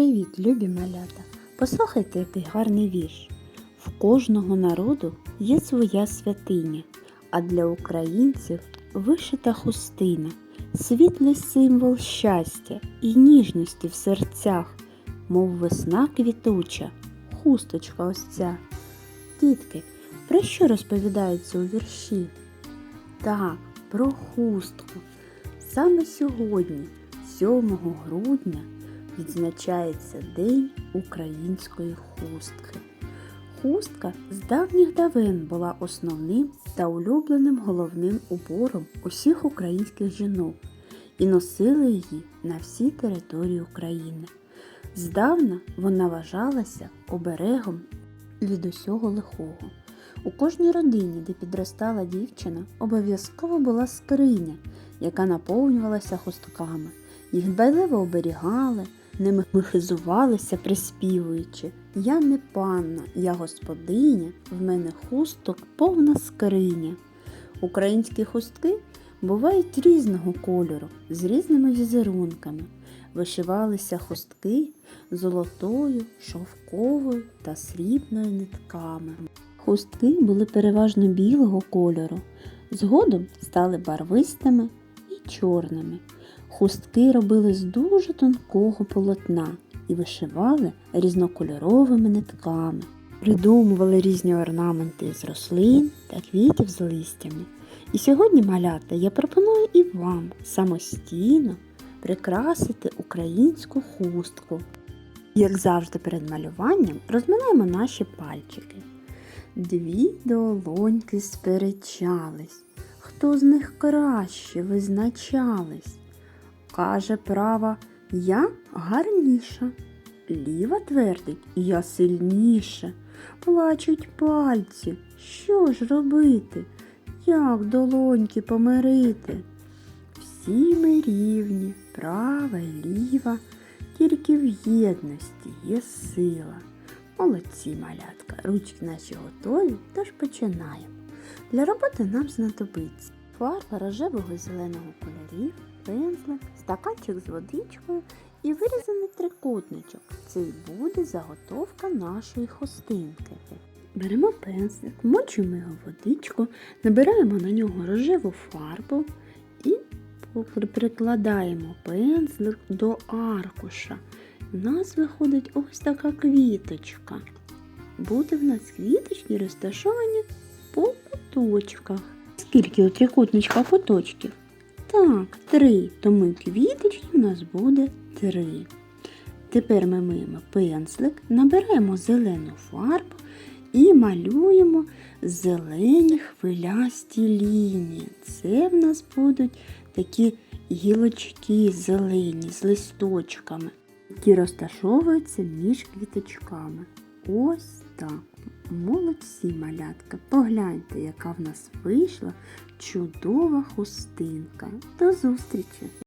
Привіт, любі малята! Послухайте, який гарний вірш. В кожного народу є своя святиня, а для українців вишита хустина, світлий символ щастя і ніжності в серцях, мов весна квітуча, хусточка ось ця. Дітки, про що розповідається у вірші? Так, про хустку. Саме сьогодні, 7 грудня, відзначається День української хустки. Хустка з давніх давен була основним та улюбленим головним убором усіх українських жінок і носили її на всій території України. Здавна вона вважалася оберегом від усього лихого. У кожній родині, де підростала дівчина, обов'язково була скриня, яка наповнювалася хустками. Їх дбайливо оберігали, ними хизувалися, приспівуючи. Я не панна, я господиня, в мене хусток повна скриня. Українські хустки бувають різного кольору, з різними візерунками. Вишивалися хустки золотою, шовковою та срібною нитками. Хустки були переважно білого кольору, згодом стали барвистими і чорними. Хустки робили з дуже тонкого полотна і вишивали різнокольоровими нитками. Придумували різні орнаменти з рослин та квітів з листями. І сьогодні, малята, я пропоную і вам самостійно прикрасити українську хустку. Як завжди перед малюванням розминаємо наші пальчики. Дві долоньки сперечались, хто з них краще визначались. Каже права, я гарніша. Ліва твердить, я сильніша. Плачуть пальці. Що ж робити? Як долоньки помирити? Всі ми рівні, права й ліва, тільки в єдності є сила. Молодці, малятка, ручки наші готові, тож починаємо. Для роботи нам знадобиться фарба рожевого і зеленого кольорів, пензлик, стаканчик з водичкою і вирізаний трикутничок. Це й буде заготовка нашої хустинки. Беремо пензлик, мочимо його водичку, набираємо на нього рожеву фарбу і прикладаємо пензлик до аркуша. У нас виходить ось така квіточка. Буде в нас квіточки розташовані по куточках. Скільки у трикутничка куточків? Так, три, тому квіточки у нас буде три. Тепер ми миємо пензлик, набираємо зелену фарбу і малюємо зелені хвилясті лінії. Це в нас будуть такі гілочки зелені з листочками, які розташовуються між квіточками. Ось так. Молодці малятка. Погляньте, яка в нас вийшла чудова хустинка. До зустрічі!